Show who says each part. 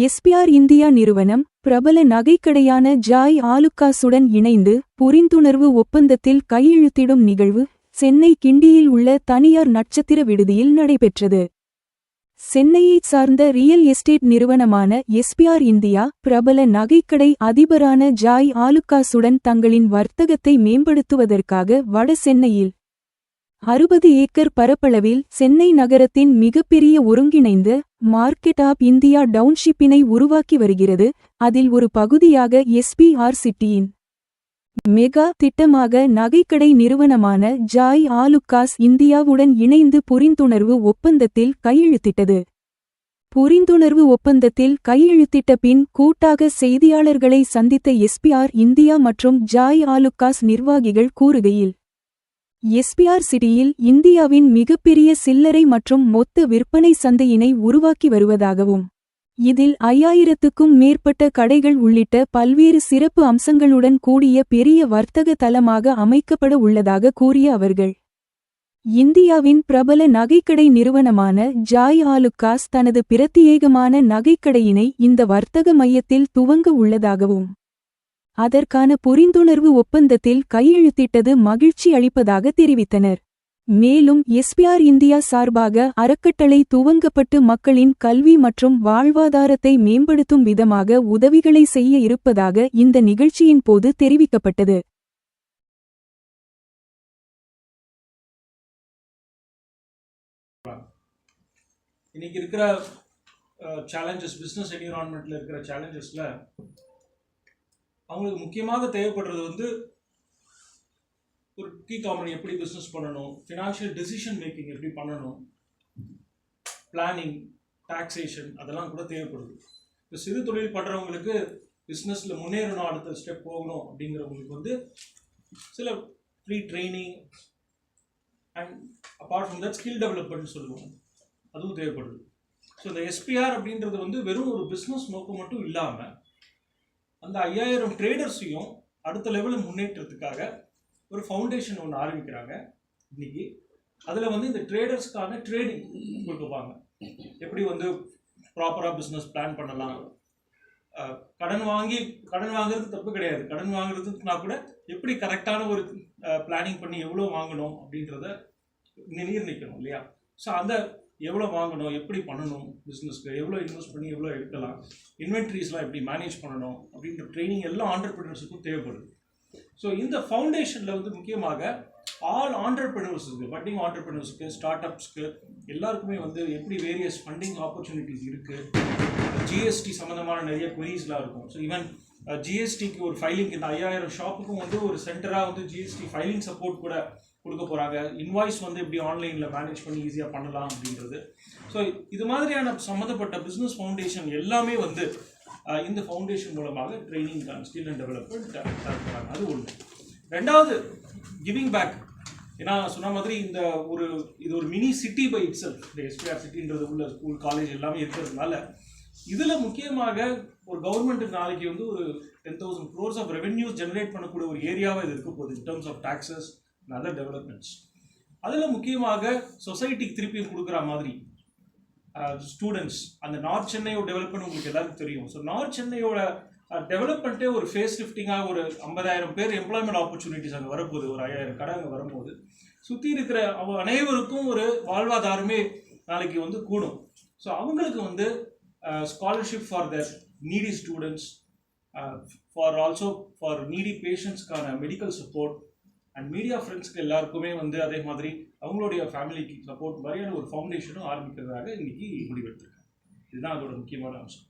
Speaker 1: SPR India நிறுவனம் பிரபல நகைக்கடையான Joy ஆலுக்காசுடன் இணைந்து புரிந்துணர்வு ஒப்பந்தத்தில் கையெழுத்திடும் நிகழ்வு சென்னை கிண்டியில் உள்ள தனியார் நட்சத்திர விடுதியில் நடைபெற்றது. சென்னையைச் சார்ந்த ரியல் எஸ்டேட் நிறுவனமான எஸ்பிஆர் இந்தியா பிரபல நகைக்கடை அதிபரான ஜாய் ஆலுக்காசுடன் தங்களின் வர்த்தகத்தை மேம்படுத்துவதற்காக வட சென்னையில் அறுபது ஏக்கர் பரப்பளவில் சென்னை நகரத்தின் மிகப்பெரிய ஒருங்கிணைந்த மார்க்கெட் ஆப் இந்தியா டவுன்ஷிப்பினை உருவாக்கி வருகிறது. அதில் ஒரு பகுதியாக எஸ்பிஆர் சிட்டியின் மெகா திட்டமாக நகைக்கடை நிறுவனமான ஜாய் ஆலுக்காஸ் இந்தியாவுடன் இணைந்து புரிந்துணர்வு ஒப்பந்தத்தில் கையெழுத்திட்டது. புரிந்துணர்வு ஒப்பந்தத்தில் கையெழுத்திட்ட பின் கூட்டாக செய்தியாளர்களை சந்தித்த எஸ்பிஆர் இந்தியா மற்றும் ஜாய் ஆலுக்காஸ் நிர்வாகிகள் கூறுகையில் எஸ்பிஆர் சிட்டியில் இந்தியாவின் மிகப்பெரிய சில்லறை மற்றும் மொத்த விற்பனை சந்தையினை உருவாக்கி வருவதாகவும் இதில் ஐயாயிரத்துக்கும் மேற்பட்ட கடைகள் உள்ளிட்ட பல்வேறு சிறப்பு அம்சங்களுடன் கூடிய பெரிய வர்த்தக தலமாக அமைக்கப்பட உள்ளதாக கூறிய அவர்கள் இந்தியாவின் பிரபல நகைக்கடை நிறுவனமான ஜாய் ஆலுக்காஸ் தனது பிரத்தியேகமான நகைக்கடையினை இந்த வர்த்தக மையத்தில் துவங்க உள்ளதாகவும் அதற்கான புரிந்துணர்வு ஒப்பந்தத்தில் கையெழுத்திட்டது மகிழ்ச்சி அளிப்பதாக தெரிவித்தனர். மேலும் எஸ்பிஆர் இந்தியா சார்பாக அறக்கட்டளை துவங்கப்பட்டு மக்களின் கல்வி மற்றும் வாழ்வாதாரத்தை மேம்படுத்தும் விதமாக உதவிகளை செய்ய இருப்பதாக இந்த நிகழ்ச்சியின் போது தெரிவிக்கப்பட்டது.
Speaker 2: இன்னைக்கு இருக்கிற சேலஞ்சஸ் பிஸ்னஸ் என்விரான்மெண்ட்ல இருக்கிற சேலஞ்சஸ்ல அவங்களுக்கு முக்கியமாக தேவைப்படுறது வந்து ஒரு டீ கம்பெனி எப்படி பிஸ்னஸ் பண்ணணும் ஃபினான்ஷியல் டெசிஷன் மேக்கிங் எப்படி பண்ணணும் பிளானிங் டாக்ஸேஷன் அதெல்லாம் கூட தேவைப்படுது. இப்போ சிறு தொழில் பண்ணுறவங்களுக்கு பிஸ்னஸில் முன்னேறணும் அடுத்த ஸ்டெப் போகணும் அப்படிங்கிறவங்களுக்கு வந்து சில free training and apart from that skill development சொல்லுவோம் அதுவும் தேவைப்படுது. ஸோ இந்த எஸ்பிஆர் அப்படின்றது வந்து வெறும் ஒரு பிஸ்னஸ் நோக்கம் மட்டும் இல்லாமல் அந்த ஐயாயிரம் ட்ரேடர்ஸையும் அடுத்த லெவலில் முன்னேற்றத்துக்காக ஒரு ஃபவுண்டேஷன் ஒன்று ஆரம்பிக்கிறாங்க இன்னைக்கு. அதில் வந்து இந்த ட்ரேடர்ஸ்க்கான ட்ரேடிங் கொடுப்பாங்க எப்படி வந்து ப்ராப்பராக பிஸ்னஸ் பிளான் பண்ணலாம். கடன் வாங்கி கடன் வாங்குறது தப்பு கிடையாது. கடன் வாங்குறதுக்குனா கூட எப்படி கரெக்டான ஒரு பிளானிங் பண்ணி எவ்வளோ வாங்கணும் அப்படின்றத நிர்ணயிக்கணும் இல்லையா? ஸோ அந்த எவ்வளோ வாங்கணும் எப்படி பண்ணணும் பிஸ்னஸ்க்கு எவ்வளோ இன்வெஸ்ட் பண்ணி எவ்வளோ எடுக்கலாம் இன்வென்ட்ரிஸ்லாம் எப்படி மேனேஜ் பண்ணணும் அப்படின்ற ட்ரைனிங் எல்லாம் ஆண்டர்பிரினர்ஸுக்கும் தேவைப்படுது. ஸோ இந்த ஃபவுண்டேஷனில் வந்து முக்கியமாக ஆல் ஆண்டர்பிரினர்ஸுக்கு பட்டிங் ஆண்டர்பிரினர்ஸுக்கு ஸ்டார்ட் அப்ஸ்க்கு எல்லாருக்குமே வந்து எப்படி வேரியஸ் ஃபண்டிங் ஆப்பர்ச்சுனிட்டிஸ் இருக்குது ஜிஎஸ்டி சம்மந்தமான நிறைய queries-லாம் இருக்கும். ஸோ ஈவன் ஜிஎஸ்டிக்கு ஒரு ஃபைலிங் இந்த ஐயாயிரம் ஷாப்புக்கும் வந்து ஒரு சென்டராக வந்து ஜிஎஸ்டி ஃபைலிங் சப்போர்ட் கூட கொடுக்க போகிறாங்க இன்வாய்ஸ் வந்து எப்படி ஆன்லைனில் மேனேஜ் பண்ணி ஈஸியாக பண்ணலாம் அப்படின்றது. ஸோ இது மாதிரியான சம்மந்தப்பட்ட பிஸ்னஸ் ஃபவுண்டேஷன் எல்லாமே வந்து இந்த ஃபவுண்டேஷன் மூலமாக training and skill and development தரப்படுறாங்க அது ஒன்று ரெண்டாவது கிவிங் பேக் ஏன்னா சொன்ன மாதிரி இந்த ஒரு இது ஒரு மினி சிட்டி பை இட்ஸ் இந்த எஸ்பிஆர் சிட்டின்றது உள்ள ஸ்கூல் காலேஜ் எல்லாமே இருக்கிறதுனால இதில் முக்கியமாக ஒரு கவர்மெண்ட்டுக்கு நாளைக்கு வந்து ஒரு ten thousand crores of revenues generate பண்ணக்கூடிய ஒரு ஏரியாவாக இது இருக்க போகுது. இன் டர்ம்ஸ் ஆஃப் டாக்ஸஸ் நல்ல டெவலப்மெண்ட்ஸ் அதில் முக்கியமாக சொசைட்டிக்கு திருப்பி கொடுக்குற மாதிரி ஸ்டூடெண்ட்ஸ் அந்த நார்த் சென்னையோட டெவலப்மெண்ட் உங்களுக்கு எல்லாருக்கும் தெரியும். ஸோ நார்த் சென்னையோட டெவலப்மெண்ட்டே ஒரு ஃபேஸ் லிஃப்டிங்காக ஒரு ஐம்பதாயிரம் பேர் எம்ப்ளாய்மெண்ட் ஆப்பர்ச்சுனிட்டிஸ் அங்கே வரப்போகுது. ஒரு ஐயாயிரம் கடை அங்கே வரும்போது. சுற்றி இருக்கிற அவ அனைவருக்கும் ஒரு வாழ்வாதாரமே நாளைக்கு வந்து கூடும். ஸோ அவங்களுக்கு வந்து scholarship for the needy students for also for needy பேஷண்ட்ஸ்க்கான medical support and media ஃப்ரெண்ட்ஸ்க்கு எல்லாருக்குமே வந்து அதே மாதிரி அவங்களுடைய ஃபேமிலிக்கு சப்போர்ட் மாதிரியான ஒரு ஃபவுண்டேஷனும் ஆரம்பிக்கிறதாக இன்னைக்கு முடிவெடுத்திருக்காங்க. இதுதான் அதோட முக்கியமான அம்சம்.